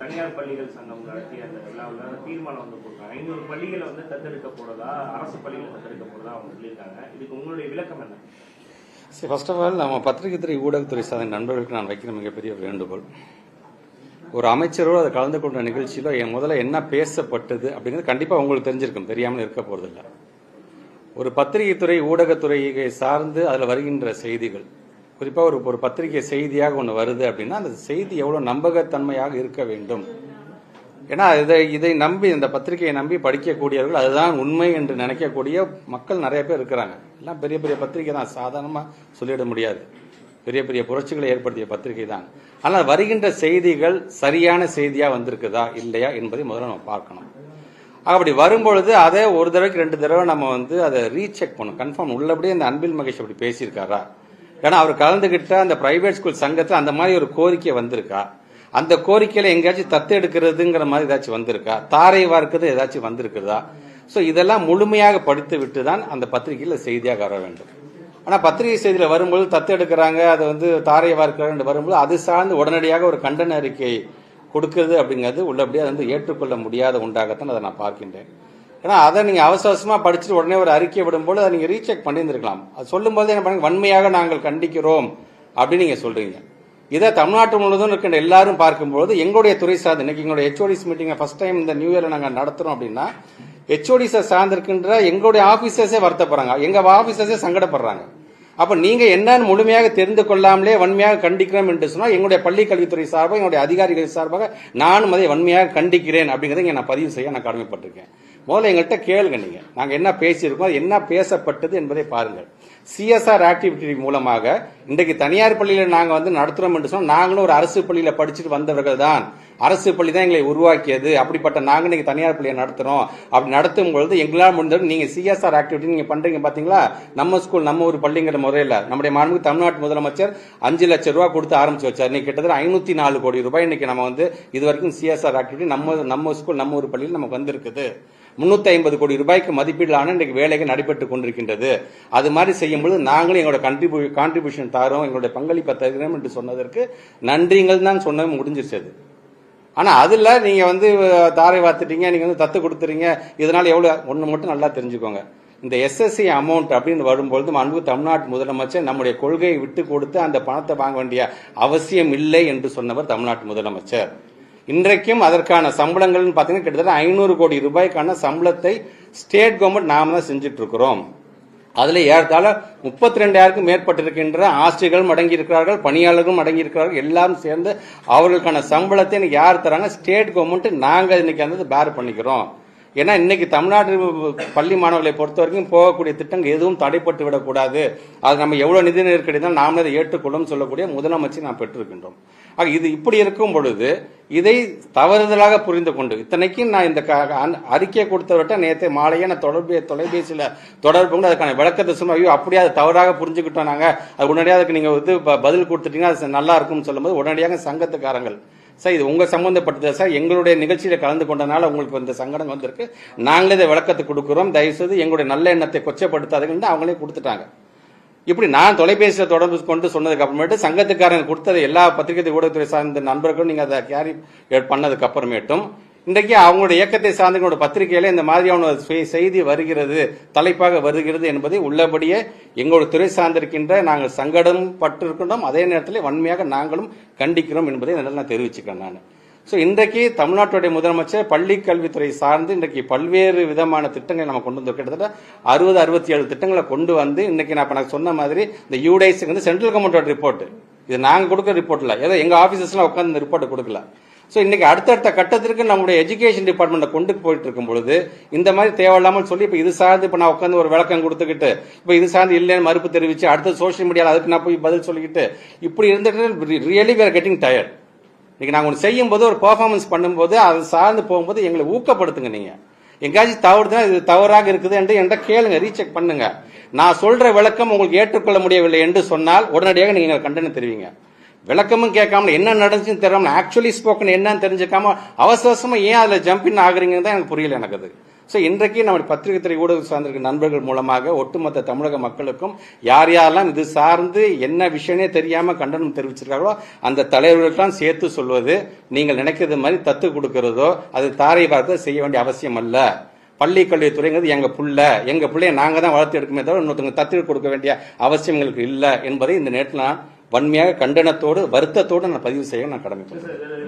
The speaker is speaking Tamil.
தனியார் பள்ளிகள் சங்கம் நடத்திய அந்த விழாவில் தீர்மானம் வந்து போட்டாங்க. ஐநூறு பள்ளிகளை வந்து தத்தெடுக்க போறதா அரசு பள்ளிகள் தத்தெடுக்க போறதா அவங்க சொல்லியிருக்காங்க. இதுக்கு உங்களுடைய விளக்கம் என்ன? சரி ஃபர்ஸ்ட் ஆஃப் ஆல் நம்ம பத்திரிகை துறை ஊடகத்துறை சார்ந்த நண்பர்களுக்கு நான் வைக்கிற மிகப்பெரிய வேண்டுகோள். ஒரு அமைச்சரோ அதை கலந்து கொண்ட நிகழ்ச்சியிலோ என் முதல்ல என்ன பேசப்பட்டது அப்படிங்கிறது கண்டிப்பாக உங்களுக்கு தெரிஞ்சிருக்கும். தெரியாமல் இருக்க போகிறதில்ல ஒரு பத்திரிகை துறை ஊடகத்துறையை சார்ந்து அதில் வருகின்ற செய்திகள் குறிப்பாக ஒரு ஒரு பத்திரிகை செய்தியாக ஒன்று வருது அப்படின்னா அந்த செய்தி எவ்வளோ நம்பகத்தன்மையாக இருக்க வேண்டும்? ஏன்னா இதை இதை நம்பி இந்த பத்திரிகையை நம்பி படிக்கக்கூடியவர்கள் அதுதான் உண்மை என்று நினைக்கக்கூடிய மக்கள் நிறைய பேர் இருக்கிறாங்க. எல்லாம் பெரிய பெரிய பத்திரிகை தான். சாதாரணமாக சொல்லிட முடியாது. பெரிய பெரிய புரட்சிகளை ஏற்படுத்திய பத்திரிகை தான். ஆனால் வருகின்ற செய்திகள் சரியான செய்தியாக வந்திருக்குதா இல்லையா என்பதை முதல்ல நம்ம பார்க்கணும். அப்படி வரும்பொழுது அதை ஒரு தடவைக்கு ரெண்டு தடவை நம்ம வந்து அதை ரீசெக் பண்ணணும். கன்ஃபார்ம் உள்ளபடியே இந்த அன்பில் மகேஷ் அப்படி பேசியிருக்காரா? ஏன்னா அவர் கலந்துகிட்ட அந்த பிரைவேட் ஸ்கூல் சங்கத்தில் அந்த மாதிரி ஒரு கோரிக்கை வந்திருக்கா? அந்த கோரிக்கையில எங்கேயாச்சும் தத்து எடுக்கிறதுங்கிற மாதிரி ஏதாச்சும் வந்திருக்கா? தாரை வார்க்கிறது ஏதாச்சும் வந்திருக்குதா ஸோ இதெல்லாம் முழுமையாக படித்து விட்டு தான் அந்த பத்திரிகையில் செய்தியாக வர வேண்டும். ஆனால் பத்திரிகை செய்தியில் வரும்போது தத்து எடுக்கிறாங்க அதை வந்து தாரை வார்க்கிறாங்க வரும்போது அது சார்ந்து உடனடியாக ஒரு கண்டன அறிக்கை கொடுக்கிறது அப்படிங்கிறது உள்ளபடியே அது வந்து ஏற்றுக்கொள்ள முடியாத உண்டாகத்தான் அதை நான் பார்க்கின்றேன். ஏன்னா அதை நீங்க அவசர அவசரமா படிச்சுட்டு உடனே ஒரு அறிக்கை விடும்போது அதை நீங்க ரீசெக் பண்ணியிருந்திருக்கலாம். அது சொல்லும்போது என்ன பண்ணுங்க வன்மையாக நாங்கள் கண்டிக்கிறோம் அப்படின்னு நீங்க சொல்றீங்க. இதை தமிழ்நாட்டு முழுவதும் இருக்கின்ற எல்லாரும் பார்க்கும்போது எங்களுடைய துறை சார்ந்து இன்னைக்கு எங்களுடைய ஹெச்ஓடிஸ் மீட்டிங்கை ஃபர்ஸ்ட் டைம் இந்த நியூ இயரில் நாங்கள் நடத்துறோம் அப்படின்னா ஹெச்ஓடிஸை சார்ந்திருக்கின்ற எங்களுடைய ஆஃபீஸர்ஸே வருத்தப்படுறாங்க. எங்கள் ஆஃபீஸர்ஸே சங்கடப்படுறாங்க. அப்ப நீங்க என்னன்னு முழுமையாக தெரிந்து கொள்ளாமலே வன்மையாக கண்டிக்கிறோம் என்று சொன்னால் எங்களுடைய பள்ளி கல்வித்துறை சார்பாக எங்களுடைய அதிகாரிகள் சார்பாக நானும் அதை வன்மையாக கண்டிக்கிறேன் அப்படிங்கறதை நான் பதிவு செய்ய நான் கடமைப்பட்டிருக்கேன். முதல்ல எங்கள்கிட்ட கேளுங்க நீங்க. நாங்க என்ன பேசியிருக்கோம் அது என்ன பேசப்பட்டது என்பதை பாருங்கள். சிஎஸ்ஆர் ஆக்டிவிட்டி மூலமாக இன்றைக்கு தனியார் பள்ளியில நாங்க வந்து நடத்துறோம் என்று சொன்னா நாங்களும் ஒரு அரசு பள்ளியில படிச்சுட்டு வந்தவர்கள் தான். அரசு பள்ளி தான் எங்களை உருவாக்கியது. அப்படிப்பட்ட நாங்க இன்னைக்கு தனியார் பள்ளியை நடத்துறோம். அப்படி நடத்தும் பொழுது எங்களால் முடிந்தது நீங்க சிஎஸ்ஆர் ஆக்டிவிட்டி நீங்க பண்றீங்க பாத்தீங்களா? நம்ம ஸ்கூல் நம்ம ஒரு பள்ளிங்கிற முறையில். நம்முடைய மாண்புமிகு தமிழ்நாட்டு முதலமைச்சர் அஞ்சு லட்சம் ரூபாய் கொடுத்து ஆரம்பிச்சு வச்சார். இன்னைக்கு கிட்டத்தட்ட ஐநூத்தி நாலு கோடி ரூபாய் இன்னைக்கு நம்ம வந்து இது வரைக்கும் சிஎஸ்ஆர் ஆக்டிவிட்டி நம்ம நம்ம ஸ்கூல் நம்ம ஒரு பள்ளியில் நமக்கு வந்திருக்குது. முன்னூத்தி ஐம்பது கோடி ரூபாய்க்கு மதிப்பீடிலான இன்றைக்கு வேலைகள் நடைபெற்றுக் கொண்டிருக்கின்றது. அது மாதிரி செய்யும்போது நாங்களும் எங்களோட கண்ட்ரிபியூ கான்ட்ரிபியூஷன் தரோம் எங்களுடைய பங்களிப்பை தருகிறோம் என்று சொன்னதற்கு நன்றிங்கள் தான் சொன்ன முடிஞ்சிருச்சு அது. ஆனால் அதில் நீங்கள் வந்து தாரை வார்த்துட்டீங்க நீங்கள் வந்து தத்து கொடுத்துறீங்க இதனால் எவ்வளோ ஒன்று மட்டும் நல்லா தெரிஞ்சுக்கோங்க. இந்த எஸ்எஸ்சி அமௌண்ட் அப்படின்னு வரும்பொழுது அன்பு தமிழ்நாட்டு முதலமைச்சர் நம்முடைய கொள்கையை விட்டு கொடுத்து அந்த பணத்தை வாங்க வேண்டிய அவசியம் இல்லை என்று சொன்னவர் தமிழ்நாட்டு முதலமைச்சர். இன்றைக்கும் அதற்கான சம்பளங்கள் பார்த்தீங்கன்னா கிட்டத்தட்ட ஐநூறு கோடி ரூபாய்க்கான சம்பளத்தை ஸ்டேட் கவர்மெண்ட் நாம தான் செஞ்சுட்டு இருக்கிறோம் அதில் ஏறத்தாழ முப்பத்தி ரெண்டாயிரக்கும் மேற்பட்டிருக்கின்ற ஆசிரியர்களும் அடங்கியிருக்கிறார்கள் பணியாளர்களும் அடங்கியிருக்கிறார்கள் எல்லாரும் சேர்ந்து அவர்களுக்கான சம்பளத்தை இன்னைக்கு யார் தராங்க ஸ்டேட் கவர்மெண்ட் நாங்கள் இன்னைக்கு அந்த பேர் பண்ணிக்கிறோம். ஏன்னா இன்னைக்கு தமிழ்நாடு பள்ளி மாணவர்களை பொறுத்த வரைக்கும் போகக்கூடிய திட்டங்கள் எதுவும் தடைப்பட்டு விடக்கூடாது. அது நம்ம எவ்வளவு நிதி நெருக்கடி தான் நாமளே அதை ஏற்றுக்கொள்ளும் சொல்லக்கூடிய முதலமைச்சர் நாம் பெற்றிருக்கின்றோம். ஆக இது இப்படி இருக்கும் பொழுது இதை தவறுதலாக புரிந்து கொண்டு இத்தனைக்கும் நான் இந்த க- அறிக்கையை கொடுத்தவர்கிட்ட நேற்று மாலையே நான் தொடர்பு தொலைபேசியில் தொடர்பு கொண்டு அதுக்கான விளக்கத்தை சொன்ன ஐயோ அப்படியே அதை தவறாக புரிஞ்சுக்கிட்டோம் நாங்கள் அது உடனடியாக அதுக்கு நீங்கள் வந்து ப- பதில் கொடுத்துட்டீங்கன்னா அது நல்லா இருக்கும்னு சொல்லும்போது உடனடியாக சங்கத்துக்காரங்கள் சார் இது உங்கள் சம்மந்தப்பட்டது சார். எங்களுடைய நிகழ்ச்சியில் கலந்து கொண்டனால உங்களுக்கு இந்த சங்கடம் வந்திருக்கு. நாங்களே இதை விளக்கத்தை கொடுக்குறோம். தயவுசெய்து எங்களுடைய நல்ல எண்ணத்தை கொச்சப்படுத்தாதுன்னு அவங்களே கொடுத்துட்டாங்க. இப்படி நான் தொலைபேசியில் தொடர்பு கொண்டு சொன்னதுக்கு அப்புறமேட்டு சங்கத்துக்காரங்க கொடுத்தது எல்லா பத்திரிகை ஊடகத்துறை சார்ந்த நண்பர்களும் நீங்கள் அதை கேரி பண்ணதுக்கு அப்புறமேட்டும் இன்றைக்கு அவங்களுடைய இயக்கத்தை சார்ந்த பத்திரிகையில் பத்திரிகையில இந்த மாதிரியான ஒரு செய்தி வருகிறது தலைப்பாக வருகிறது என்பதை உள்ளபடியே எங்களோட துறை சார்ந்திருக்கின்ற நாங்கள் சங்கடம் பட்டிருக்கின்றோம் அதே நேரத்தில் வன்மையாக நாங்களும் கண்டிக்கிறோம் என்பதை நல்லா நான் தெரிவிச்சுக்கிறேன் நான். ஸோ இன்றைக்கு தமிழ்நாட்டுடைய முதலமைச்சர் பள்ளி கல்வித்துறை சார்ந்து இன்றைக்கு பல்வேறு விதமான திட்டங்களை நம்ம கொண்டு வந்து கிட்டத்தட்ட அறுபது அறுபத்தி ஏழு திட்டங்களை கொண்டு வந்து இன்னைக்கு நான் இப்போ நான் சொன்ன மாதிரி இந்த யூடைஸுக்கு வந்து சென்ட்ரல் கவர்மெண்டோட ரிப்போர்ட் இது நாங்கள் கொடுக்குற ரிப்போர்ட் ஏதோ எங்கள் ஆஃபீஸஸ்லாம் உட்காந்து இந்த ரிப்போர்ட் கொடுக்கல. ஸோ இன்றைக்கி அடுத்தடுத்த கட்டத்திற்கு நம்முடைய எஜுகேஷன் டிபார்ட்மெண்ட்டை கொண்டு போயிட்டு இருக்கும் பொழுது இந்த மாதிரி தேவையில்லாமல் சொல்லி இப்போ இது சார்ந்து இப்போ நான் உட்காந்து ஒரு விளக்கம் கொடுத்துக்கிட்டு இப்போ இது சார்ந்து இல்லைன்னு மறுப்பு தெரிவிச்சு அடுத்த சோஷியல் மீடியாவில் அதுக்கு நான் போய் பதில் சொல்லிக்கிட்டு இப்படி இருந்துட்டு ரியலி வேர் கெட்டிங் டயர்ட் இன்னைக்கு நாங்கள் ஒன்று செய்யும் போது ஒரு பர்ஃபார்மன்ஸ் பண்ணும்போது அது சார்ந்து போகும்போது எங்களை ஊக்கப்படுத்துங்க நீங்கள் எங்கேயாச்சும் தவறுதுன்னா இது தவறாக இருக்குது என்று என்கிட்ட கேளுங்க ரீசெக் பண்ணுங்க. நான் சொல்ற விளக்கம் உங்களுக்கு ஏற்றுக்கொள்ள முடியவில்லை என்று சொன்னால் உடனடியாக நீங்கள் கண்டனம் தெரிவிங்க. விளக்கமும் கேட்காம என்ன நடந்துச்சுன்னு தெரியாமல் ஆக்சுவலி ஸ்போக்கன் என்னன்னு தெரிஞ்சுக்காம அவசர அவசரமா ஏன் அதுல ஜம்பின் ஆகுறீங்கன்னு தான் எனக்கு புரியல எனக்கு அது. ஸோ இன்றைக்கு நம்ம பத்திரிகை துறை ஊடக சார்ந்திருக்க நண்பர்கள் மூலமாக ஒட்டுமொத்த தமிழக மக்களுக்கும் யார் யாரெல்லாம் இது சார்ந்து என்ன விஷயமே தெரியாமல் கண்டனம் தெரிவிச்சிருக்காங்களோ அந்த தலைவர்களுக்கெல்லாம் சேர்த்து சொல்வது நீங்கள் நினைக்கிறது மாதிரி தத்து கொடுக்கிறதோ அது தாரை பார்த்து செய்ய வேண்டிய அவசியம் அல்ல. பள்ளி கல்வித்துறைங்கிறது எங்கள் பிள்ளை எங்கள் பிள்ளைய நாங்கள் தான் வளர்த்து எடுக்குமே தவிர இன்னொருத்தவங்க தத்து கொடுக்க வேண்டிய அவசியம் எங்களுக்கு இல்லை என்பதை இந்த நேரத்தில் நான் வன்மையாக கண்டனத்தோடு வருத்தத்தோடு நான் பதிவு செய்ய நான் கடமைப்பட்டேன்